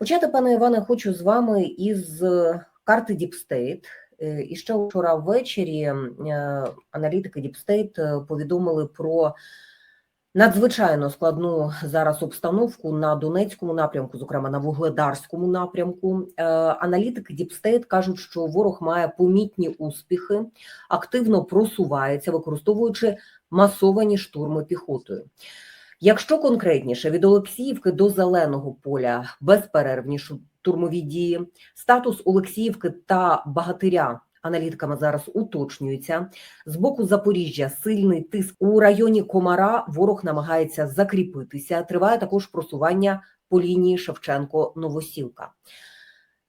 Почати, пане Іване, хочу з вами із е, карти. Е, І ще вчора ввечері е, аналітики е, повідомили про надзвичайно складну зараз обстановку на Донецькому напрямку, зокрема на Вугледарському напрямку. Е, Аналітики State кажуть, що ворог має помітні успіхи, активно просувається, використовуючи масовані штурми піхотою. Якщо конкретніше від Олексіївки до Зеленого поля безперервні штурмові дії, статус Олексіївки та Багатиря аналітиками зараз уточнюється. З боку Запоріжжя сильний тиск у районі Комара. Ворог намагається закріпитися. Триває також просування по лінії Шевченко-Новосілка.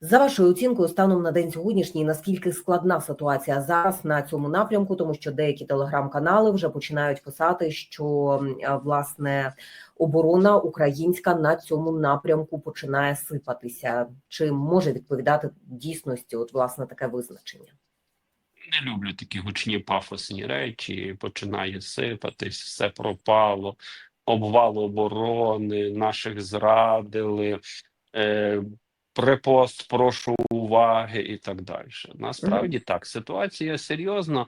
За вашою оцінкою, станом на день сьогоднішній, наскільки складна ситуація зараз на цьому напрямку, тому що деякі телеграм-канали вже починають писати, що е, власне оборона українська на цьому напрямку починає сипатися. Чи може відповідати дійсності? От власне таке визначення? Не люблю такі гучні пафосні речі. Починає сипатись, все пропало, обвал оборони, наших зрадили, е, припост, прошу уваги і так далі. Насправді так, ситуація серйозна,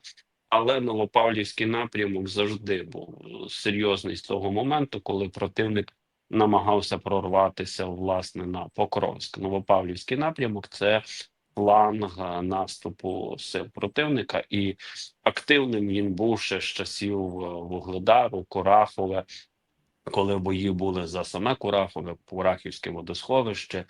але Новопавлівський напрямок завжди був серйозний з того моменту, коли противник намагався прорватися власне на Покровськ. Новопавлівський напрямок це фланг наступу сил противника, і активним він був ще з часів е, Вугледару, Курахове, коли бої були за саме Курахове, Курахівське водосховище.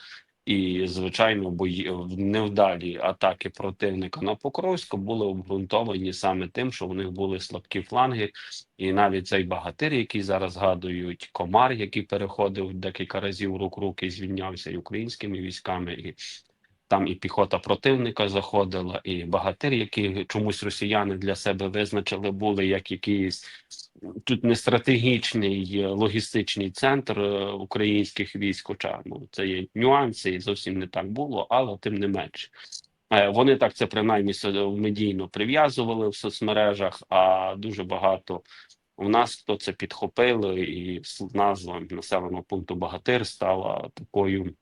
І, звичайно, бої невдалі атаки противника на Покровську були обґрунтовані саме тим, що в них були слабкі фланги, і навіть цей багатир, який зараз згадують, комар, який переходив декілька разів рук руки, звільнявся і українськими військами, і там і піхота противника заходила, і багатир, які чомусь росіяни для себе визначили, були як якийсь тут не стратегічний логістичний центр е, українських військ. Хоча ну, це є нюанси, і зовсім не так було, але тим не менше. Вони так це принаймні медійно прив'язували в соцмережах, а дуже багато у нас хто це підхопили, і назва населеного пункту Багатир стала такою.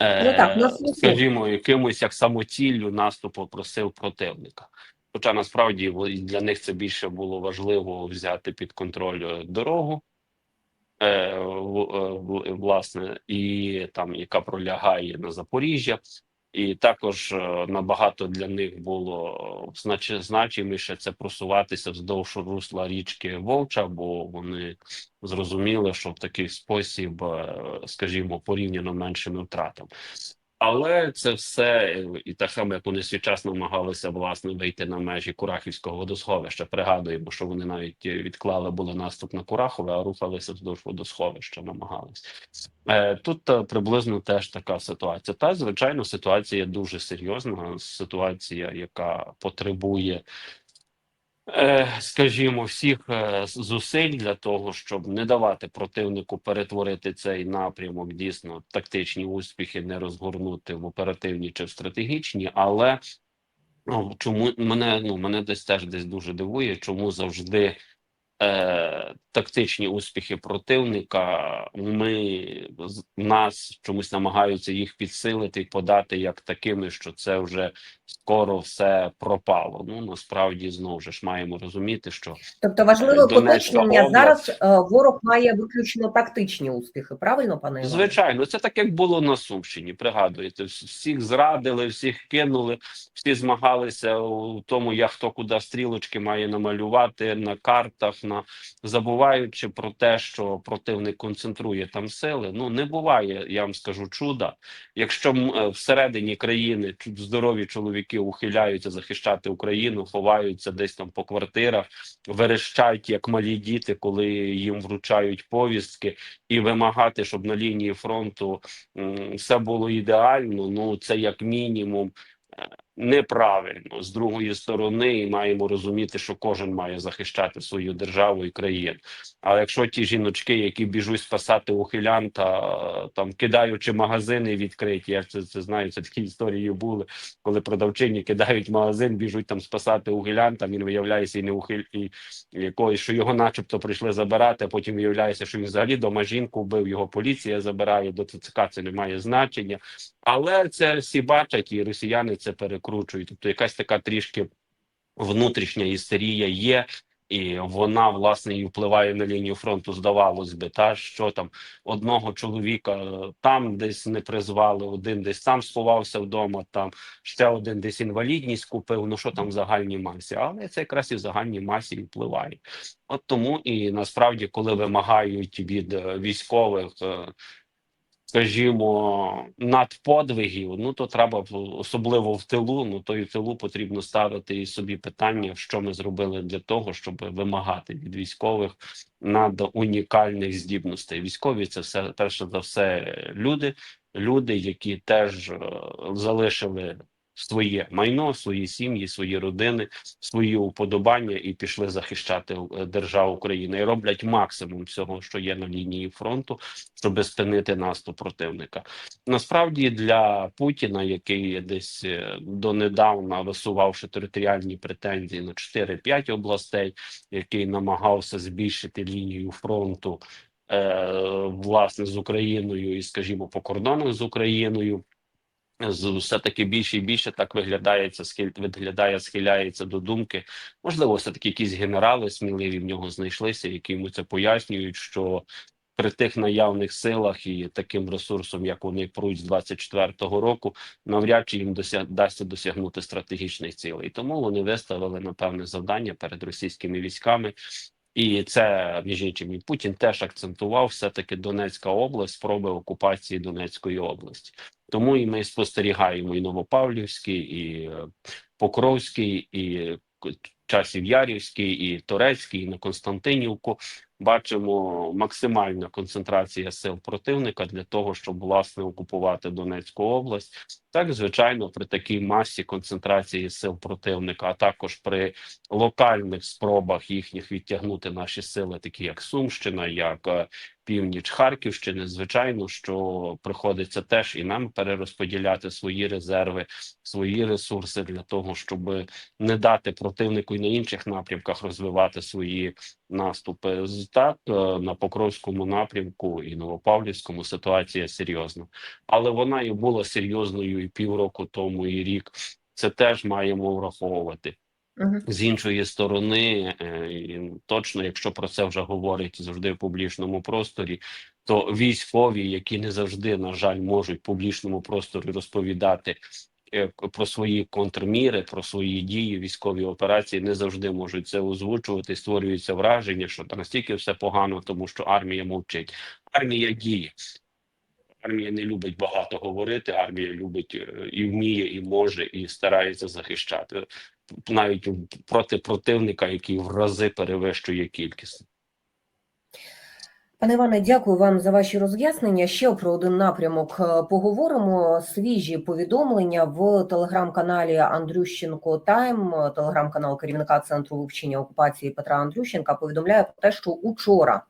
Е, Ну так, нас скажімо, якимось як самоціллю наступу просив противника. Хоча насправді для них це більше було важливо взяти під контроль е, дорогу, е, в- в- власне, і там, яка пролягає на Запоріжжя. І також е, набагато для них було знач, значиміше це просуватися вздовж русла річки Вовча, бо вони зрозуміли, що в такий спосіб, е, скажімо, порівняно меншими втратами. Але це все е, і так само, як вони свій час намагалися власне вийти на межі Курахівського водосховища. Пригадуємо, що вони навіть е, відклали були наступ на Курахове, а рухалися вздовж водосховища, намагалися. Е, Тут приблизно теж така ситуація. Та звичайно, ситуація дуже серйозна. Ситуація, яка потребує. Е, Скажімо, всіх е, зусиль для того, щоб не давати противнику перетворити цей напрямок дійсно тактичні успіхи, не розгорнути в оперативні чи в стратегічні, але ну, чому мене ну мене десь теж десь дуже дивує, чому завжди е, тактичні успіхи противника ми нас чомусь намагаються їх підсилити і подати як такими, що це вже скоро все пропало. Ну насправді знову ж маємо розуміти, що Тобто важливе поточнення зараз е, ворог має виключно тактичні успіхи. Правильно, пане Іване? Звичайно, це так як було на Сумщині. Пригадуєте, всіх зрадили, всіх кинули, всі змагалися у тому, як хто куди стрілочки має намалювати на картах, на забуваючи про те, що противник концентрує там сили. Ну не буває, я вам скажу, чуда. Якщо е, всередині країни здорові чоловіки ухиляються захищати Україну, ховаються десь там по квартирах, верещать як малі діти, коли їм вручають повістки і вимагати, щоб на лінії фронту все було ідеально. Ну це як мінімум. Неправильно з другої сторони, і маємо розуміти, що кожен має захищати свою державу і країну. Але якщо ті жіночки, які біжуть спасати ухилянта, там кидаючи магазини відкриті, я це, це знаю, це такі історії були, коли продавчині кидають магазин, біжуть там спасати ухилянта. Він виявляється і не ухиль і якоїсь, що його, начебто, прийшли забирати. а Потім виявляється, що він взагалі дома жінку вбив, його поліція забирає до ТЦК. Це не має значення. Але це всі бачать, і росіяни це перекручують. Тобто, якась така трішки внутрішня істерія є. І вона власне і впливає на лінію фронту. Здавалось би, та що там одного чоловіка е, там десь не призвали, один десь там сховався вдома. Там ще один десь інвалідність купив. Ну що там в загальній масі, але це якраз і в загальній масі і впливає. От тому і насправді, коли вимагають від е, військових. Скажімо, надподвигів, ну то треба особливо в тилу. Ну то і в тилу потрібно ставити і собі питання, що ми зробили для того, щоб вимагати від військових над унікальних здібностей. Військові це все перше за все люди, люди, які теж е, залишили своє майно, свої сім'ї, свої родини, свої уподобання і пішли захищати е, державу України і роблять максимум всього, що є на лінії фронту, щоб спинити наступ противника. Насправді для Путіна, який десь е, донедавна висувавши територіальні претензії на 4-5 областей, який намагався збільшити лінію фронту. е, Власне, з Україною і, скажімо, по кордону з Україною, все таки більше і більше так виглядається, схиль виглядає, схиляється до думки. Можливо, все таки якісь генерали сміливі в нього знайшлися, які йому це пояснюють, що при тих наявних силах і таким ресурсом, як вони пруть з 24-го року, навряд чи їм дося... дасться досягнути стратегічних цілей. Тому вони виставили напевне завдання перед російськими військами. І це між іншим і Путін теж акцентував все таки Донецька область, спроби окупації Донецької області. Тому і ми спостерігаємо і Новопавлівський, і е, Покровський, і часів Ярівський, і Турецький, і на Константинівку. Бачимо максимальна концентрація сил противника для того, щоб власне окупувати Донецьку область. Так, звичайно, при такій масі концентрації сил противника, а також при локальних спробах їхніх відтягнути наші сили, такі як Сумщина, як е, північ Харківщини, звичайно, що приходиться теж і нам перерозподіляти свої резерви, свої ресурси для того, щоб не дати противнику і на інших напрямках розвивати свої наступи. Так е, на Покровському напрямку і Новопавлівському ситуація серйозна, але вона і була серйозною і півроку тому, і рік. Це теж маємо враховувати. З іншої сторони, е, точно, якщо про це вже говорять завжди в публічному просторі, то військові, які не завжди, на жаль, можуть в публічному просторі розповідати е, про свої контрміри, про свої дії, військові операції, не завжди можуть це озвучувати. Створюється враження, що настільки все погано, тому що армія мовчить. Армія діє. Армія не любить багато говорити. Армія любить е, і вміє, і може, і старається захищати навіть проти противника, який в рази перевищує кількість. Пане Іване, дякую вам за ваші роз'яснення. Ще про один напрямок е, поговоримо. Свіжі повідомлення в телеграм-каналі Андрющенко Тайм, е, телеграм-канал керівника центру вивчення окупації Петра Андрющенка, повідомляє про те, що учора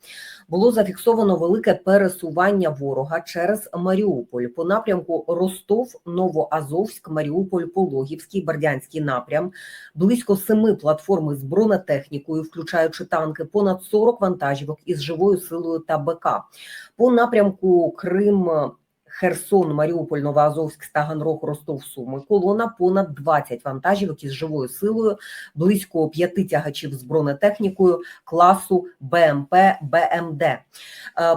було зафіксовано велике пересування ворога через Маріуполь по напрямку Ростов, Новоазовськ, Маріуполь, Пологівський, Бердянський напрям. Близько семи платформи з бронетехнікою, включаючи танки, понад 40 вантажівок із живою силою та БК. По напрямку Крим. Херсон, Маріуполь, Новоазовськ, Стаганрог, Ростов, Суми. Колона понад 20 вантажівок із живою силою, близько п'яти тягачів з бронетехнікою класу БМП БМД. Е,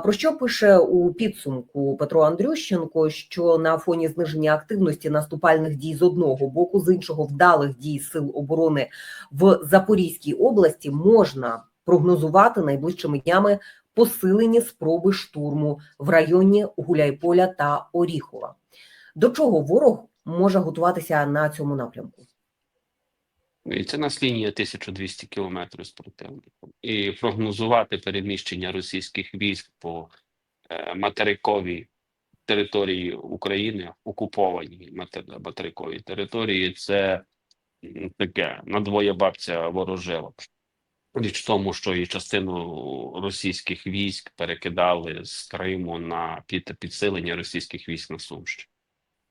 Про що пише у підсумку Петро Андрющенко, що на фоні зниження активності наступальних дій з одного боку, з іншого вдалих дій сил оборони в Запорізькій області можна прогнозувати найближчими днями посилені спроби штурму в районі Гуляйполя та Оріхова. До чого ворог може готуватися на цьому напрямку? І це нас лінія 1200 кілометрів з противником. І прогнозувати переміщення російських військ по е, материковій території України, окуповані матер- материкові території, це таке надвоє бабця ворожила. Річ в тому, що і частину російських військ перекидали з Криму на під підсилення російських військ на Сумщині.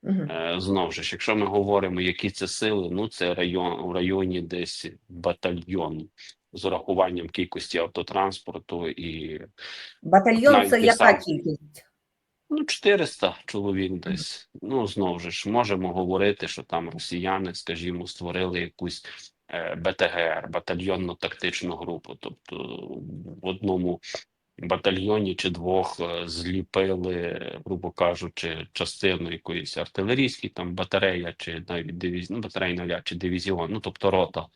Мгм. Е, Знову ж, якщо ми говоримо, які це сили, ну це район у районі десь батальйон з урахуванням кількості автотранспорту і Батальйон це яка кількість? ну 400 чоловік десь. Ну знову ж можемо говорити, що там росіяни, скажімо, створили якусь е, БТГР, батальйонно-тактичну групу. Тобто в одному батальйоні чи двох е, зліпили, грубо кажучи, частину якоїсь артилерійської, там батарея, чи навіть дивіз... ну, батарейна ля, чи дивізіон, ну тобто рота.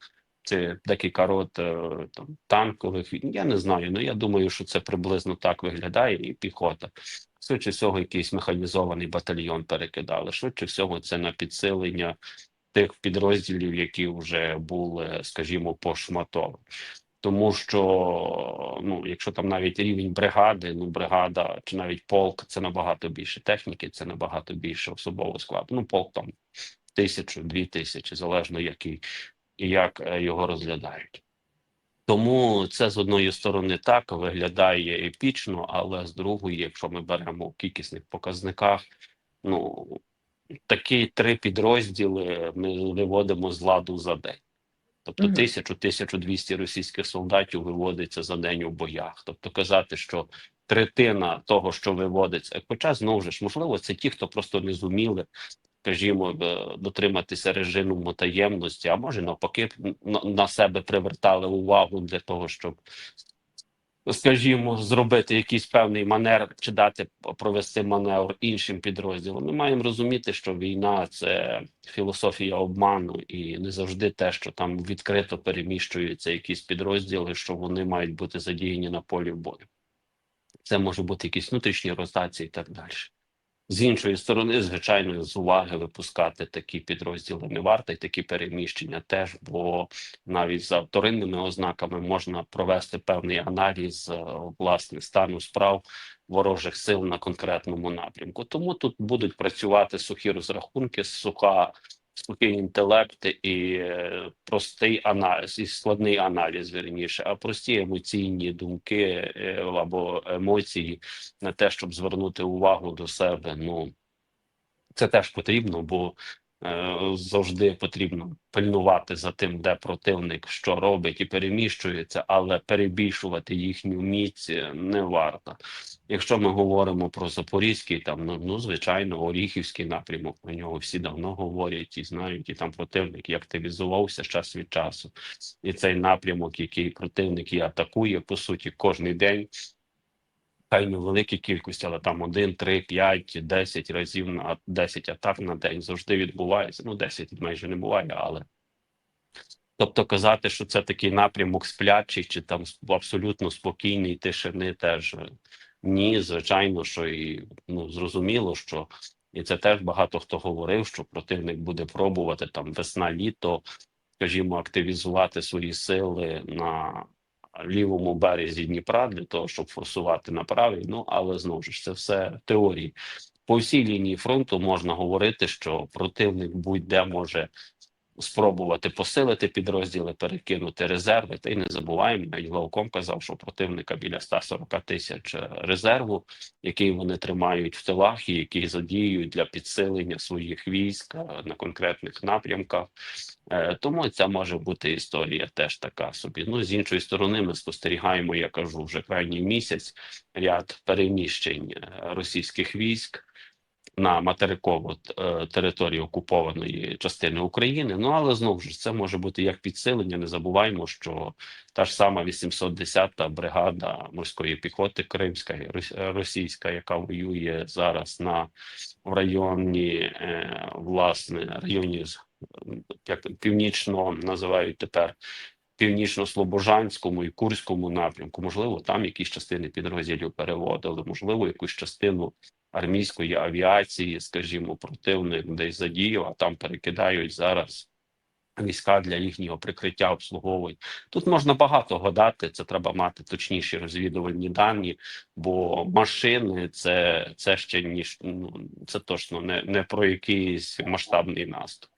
Це декілька рот е, там танкових. Я не знаю. Ну я думаю, що це приблизно так виглядає, і піхота. Швидше всього, якийсь механізований батальйон перекидали. Швидше всього, це на підсилення тих підрозділів, які вже були, скажімо, пошматовані. Тому що ну, якщо там навіть рівень бригади, ну бригада чи навіть полк, це набагато більше техніки, це набагато більше особового складу. Ну, полк там тисячу, дві тисячі, залежно який як е, його розглядають. Тому це з одної сторони так виглядає епічно, але з другої, якщо ми беремо в кількісних показниках, ну такі три підрозділи ми виводимо з ладу за день. Тобто Мгм. тисячу, тисячу двісті російських солдатів виводиться за день у боях. Тобто казати, що третина того, що виводиться, хоча знову ж можливо, це ті, хто просто не зуміли, скажімо, е, дотриматися режиму таємності, а може навпаки на, на себе привертали увагу для того, щоб. Скажімо, зробити якийсь певний манер чи дати провести маневр іншим підрозділам. Ми маємо розуміти, що війна це філософія обману, і не завжди те, що там відкрито переміщуються якісь підрозділи, що вони мають бути задіяні на полі бою. Це може бути якісь внутрішні ротації і так далі. З іншої сторони, звичайно, з уваги випускати такі підрозділи не варто, і такі переміщення теж, бо навіть за вторинними ознаками можна провести певний аналіз е, власне стану справ ворожих сил на конкретному напрямку. Тому тут будуть працювати сухі розрахунки, суха. Сухий інтелект і е, простий аналіз, і складний аналіз, вірніше, а прості емоційні думки е, або емоції на те, щоб звернути увагу до себе. Ну це теж потрібно, бо завжди потрібно пильнувати за тим, де противник що робить і переміщується, але перебільшувати їхню міць е, не варто. Якщо ми говоримо про Запорізький, там ну, ну звичайно, Оріхівський напрямок про нього всі давно говорять і знають, і там противник і активізувався час від часу. І цей напрямок, який противник і атакує, по суті, кожний день. Хай не великі кількості, але там один, три, п'ять, десять разів на 10 атак на день завжди відбувається. Ну, 10 майже не буває, але тобто казати, що це такий напрямок сплячий, чи там абсолютно спокійний тишини, теж е, ні, звичайно, що і ну зрозуміло, що і це теж багато хто говорив, що противник буде пробувати там весна-літо, скажімо, активізувати свої сили на лівому березі Дніпра для того, щоб форсувати на правий. Ну але знову ж це все теорії. По всій лінії фронту можна говорити, що противник будь-де може спробувати посилити підрозділи, перекинути резерви. Та й не забуваємо, навіть Главком казав, що противника біля 140 тисяч резерву, який вони тримають в тилах і який задіюють для підсилення своїх військ е, на конкретних напрямках. Е, Тому ця може бути історія теж така собі. Ну з іншої сторони, ми спостерігаємо, я кажу, вже крайній місяць ряд переміщень е, російських військ на материкову е, територію окупованої частини України. Ну але знову ж це може бути як підсилення. Не забуваємо, що та ж сама 810-та бригада морської піхоти Кримська російська, яка воює зараз на в районі е, власне районі як північно називають тепер. Північно-слобожанському і Курському напрямку, можливо, там якісь частини підрозділів переводили, можливо, якусь частину армійської авіації, скажімо, противник десь задіяв, а там перекидають зараз війська для їхнього прикриття обслуговують. Тут можна багато гадати. Це треба мати точніші розвідувальні дані, бо машини це, це ще ніж ну це точно не, не про якийсь масштабний наступ.